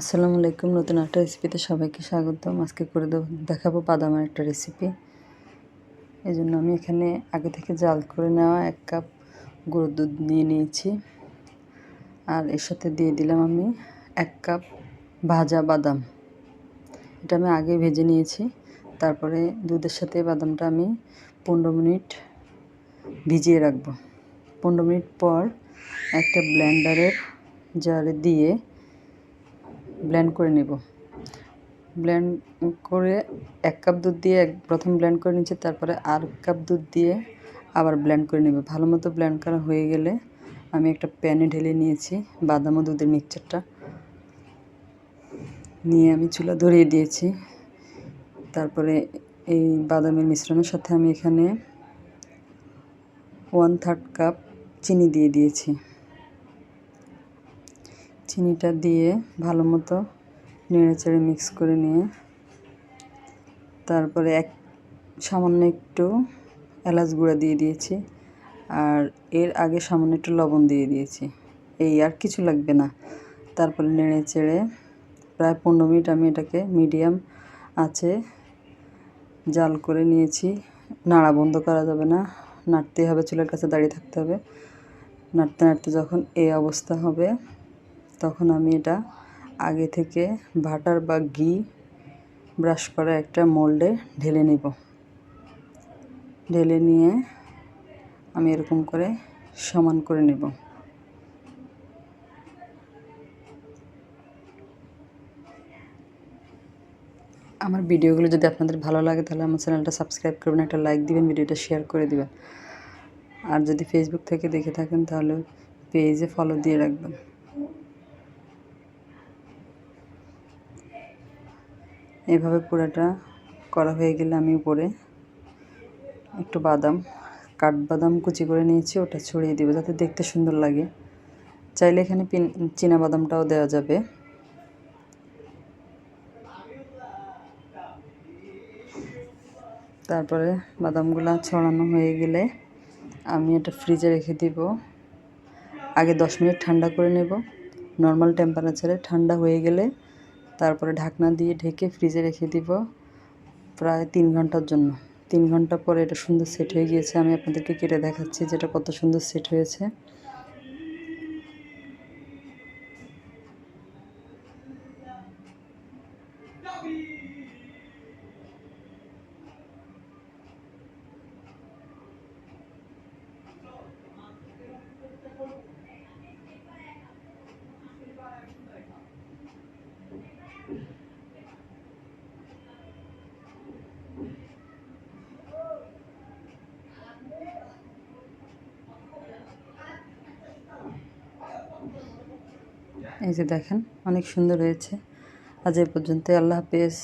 আসসালামু আলাইকুম, নতুন একটা রেসিপিতে সবাইকে স্বাগতম। আজকে করে দেব, দেখাবো বাদামের একটা রেসিপি এই জন্য আমি এখানে আগে থেকে জাল করে নেওয়া এক কাপ গরুর দুধ নিয়ে নিয়েছি। আর এর সাথে দিয়ে দিলাম আমি এক কাপ ভাজা বাদাম। এটা আমি আগে ভেজে নিয়েছি। তারপরে দুধের সাথে বাদামটা আমি পনেরো মিনিট ভিজিয়ে রাখব। পনেরো মিনিট পর একটা ব্লেন্ডারের জারে দিয়ে ব্লেন্ড করে নেব। ব্লেন্ড করে এক কাপ দুধ দিয়ে এক, প্রথম ব্লেন্ড করে নিচ্ছি, তারপরে আর কাপ দুধ দিয়ে আবার ব্লেন্ড করে নেব। ভালো মতো ব্লেন্ড করা হয়ে গেলে আমি একটা প্যানে ঢেলে নিয়েছি বাদাম ও দুধের মিক্সচারটা নিয়ে আমি চুলা ধরিয়ে দিয়েছি। তারপরে এই বাদামের মিশ্রণের সাথে আমি এখানে ওয়ান থার্ড কাপ চিনি দিয়ে দিয়েছি। চিনিটা দিয়ে ভালো মতো নেড়ে চেড়ে মিক্স করে নিয়ে তারপরে এক, সামান্য একটু এলাচ গুঁড়া দিয়ে দিয়েছি আর এর আগে সামান্য একটু লবণ দিয়ে দিয়েছি। এই আর কিছু লাগবে না। তারপরে নেড়ে চেড়ে প্রায় পনেরো মিনিট আমি এটাকে মিডিয়াম আছে জাল করে নিয়েছি। নাড়া বন্ধ করা যাবে না। নাড়তেই হবে, চুলের কাছে দাঁড়িয়ে থাকতে হবে। নাড়তে নাড়তে যখন এই অবস্থা হবে তখন আমি এটা আগে থেকে বাটার বা ঘি ব্রাশ করা একটা মোল্ডে ঢেলে নেব। ঢেলে নিয়ে আমি এরকম করে সমান করে নেব। আমার ভিডিওগুলো যদি আপনাদের ভালো লাগে তাহলে আমার চ্যানেলটা সাবস্ক্রাইব করবেন, একটা লাইক দিবেন, ভিডিওটা শেয়ার করে দিবেন। আর যদি ফেসবুক থেকে দেখে থাকেন তাহলে পেজে ফলো দিয়ে রাখবেন। এভাবে পুরাটা করা হয়ে গেলে আমি উপরে একটু বাদাম, কাঠবাদাম কুচি করে নিয়েছি, ওটা ছড়িয়ে দেবো যাতে দেখতে সুন্দর লাগে। চাইলে এখানে চীনা বাদামটাও দেওয়া যাবে। তারপরে বাদামগুলো ছড়ানো হয়ে গেলে আমি এটা ফ্রিজে রেখে দিব। আগে দশ মিনিট ঠান্ডা করে নেব। নর্মাল টেম্পারেচারে ঠান্ডা হয়ে গেলে তারপরে ঢাকনা দিয়ে ঢেকে ফ্রিজে রেখে দিব প্রায় তিন ঘণ্টার জন্য। তিন ঘণ্টা পরে এটা সুন্দর সেট হয়ে গিয়েছে। আমি আপনাদেরকে কেটে দেখাচ্ছি যেটা কত সুন্দর সেট হয়েছে। এই যে দেখেন অনেক সুন্দর হয়েছে। আজ এ পর্যন্ত আল্লাহ হাফেজ।